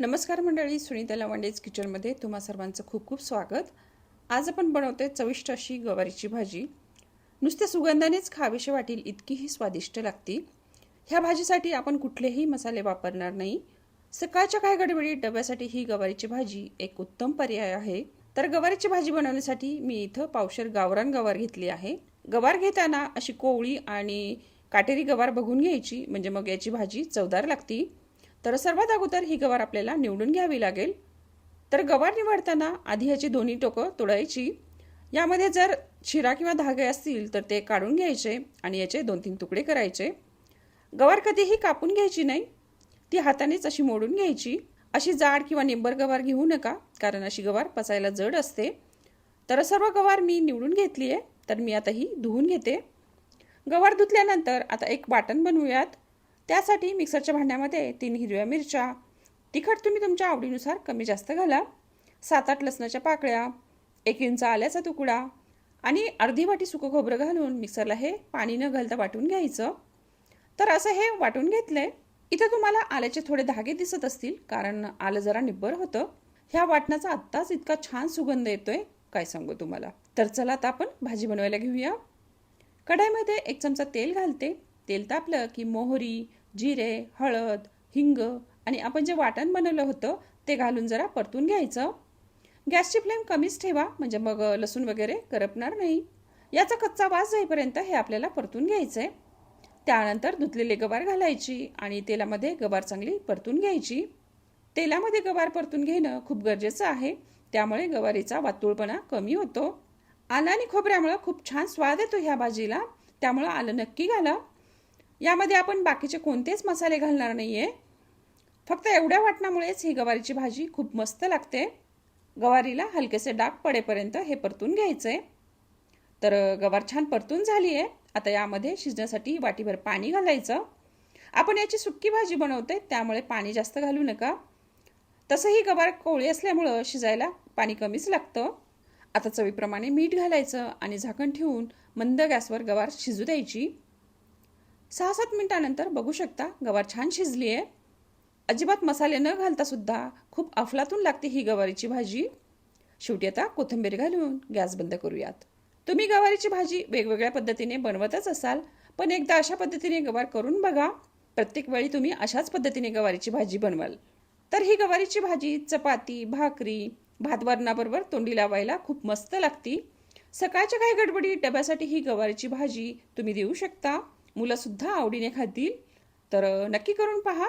नमस्कार मंडळी सुनीता लवांडेज किचनमध्ये तुम्हा सर्वांचं खूप खूप स्वागत. आज आपण बनवतोय चविष्ट अशी गवारीची भाजी. नुसत्या सुगंधानेच खावीशी वाटेल इतकी ही स्वादिष्ट लागती. ह्या भाजीसाठी आपण कुठलेही मसाले वापरणार नाही. सकाळच्या काय गडबडी डब्यासाठी ही गवारीची भाजी एक उत्तम पर्याय आहे. तर गवारीची भाजी बनवण्यासाठी मी इथं पावशर गावरान गवार घेतली आहे. गवार घेताना अशी कोवळी आणि काटेरी गवार बघून घ्यायची म्हणजे मग याची भाजी चवदार लागती. तर सर्वात अगोदर ही गवार आपल्याला निवडून घ्यावी लागेल. तर गवार निवडताना आधी ह्याची दोन्ही टोकं तोडायची. यामध्ये जर शिरा किंवा धागे असतील तर ते काढून घ्यायचे आणि याचे दोन तीन तुकडे करायचे. गवार कधीही कापून घ्यायची नाही. ती हातानेच अशी मोडून घ्यायची. अशी जाड किंवा निंबर गवार घेऊ नका कारण अशी गवार पचायला जड असते. तर सर्व गवार मी निवडून घेतली आहे तर मी आता ही धुवून घेते. गवार धुतल्यानंतर आता एक वाटण बनवूयात. त्यासाठी मिक्सरच्या भांड्यामध्ये तीन हिरव्या मिरच्या तिखट तुम्ही तुमच्या आवडीनुसार कमी जास्त घाला सात आठ लसणाच्या पाकळ्या एक इंच आल्याचा तुकडा आणि अर्धी वाटी सुकं खोबरं घालून मिक्सरला हे पाणी न घालता वाटून घ्यायचं. तर असं हे वाटून घेतलंय. इथं तुम्हाला आल्याचे थोडे धागे दिसत असतील कारण आलं जरा निब्बर होतं. ह्या वाटणाचा आत्ताच इतका छान सुगंध येतोय. काय सांगू तुम्हाला? तर चला आता आपण भाजी बनवायला घेऊया. कढाईमध्ये एक चमचा तेल घालते. तेल तापलं की मोहरी जिरे हळद हिंग आणि आपण जे वाटण बनवलं होतं ते घालून जरा परतून घ्यायचं. गॅसची फ्लेम कमीच ठेवा म्हणजे मग लसूण वगैरे करपणार नाही. याचा कच्चा वास जाईपर्यंत हे आपल्याला परतून घ्यायचं आहे त्यानंतर धुतलेले गवार घालायची आणि तेलामध्ये गवार चांगली परतून घ्यायची. तेलामध्ये गवार परतून घेणं खूप गरजेचं आहे. त्यामुळे गवारीचा वातुळपणा कमी होतो. आलं आणि खोबऱ्यामुळं खूप छान स्वाद येतो ह्या भाजीला. त्यामुळं आलं नक्की घाला. यामध्ये आपण बाकीचे कोणतेच मसाले घालणार नाही आहे फक्त एवढ्या वाटणामुळेच ही गवारीची भाजी खूप मस्त लागते. गवारीला हलकेसे डाग पडेपर्यंत हे परतून घ्यायचं आहे तर गवार छान परतून झाली आहे आता यामध्ये शिजण्यासाठी वाटीभर पाणी घालायचं. आपण याची सुक्की भाजी बनवते त्यामुळे पाणी जास्त घालू नका. तसंही गवार कोवळी असल्यामुळं शिजायला पाणी कमीच लागतं. आता चवीप्रमाणे मीठ घालायचं आणि झाकण ठेवून मंद गॅसवर गवार शिजू द्यायची. सहा सात मिनटानंतर बघू शकता गवार छान शिजली आहे अजिबात मसाले न घालता सुद्धा खूप अफलातून लागते ही गवारीची भाजी. शेवटी आता कोथिंबीर घालून गॅस बंद करूयात. तुम्ही गवारीची भाजी वेगवेगळ्या पद्धतीने बनवतच असाल पण एकदा अशा पद्धतीने गवार करून बघा. प्रत्येक वेळी तुम्ही अशाच पद्धतीने गवारीची भाजी बनवाल. तर ही गवारीची भाजी चपाती भाकरी भातवरणाबरोबर तोंडी लावायला खूप मस्त लागती. सकाळच्या काही गडबडी डब्यासाठी ही गवारीची भाजी तुम्ही देऊ शकता. मुलंसुद्धा आवडीने खातील. तर नक्की करून पहा.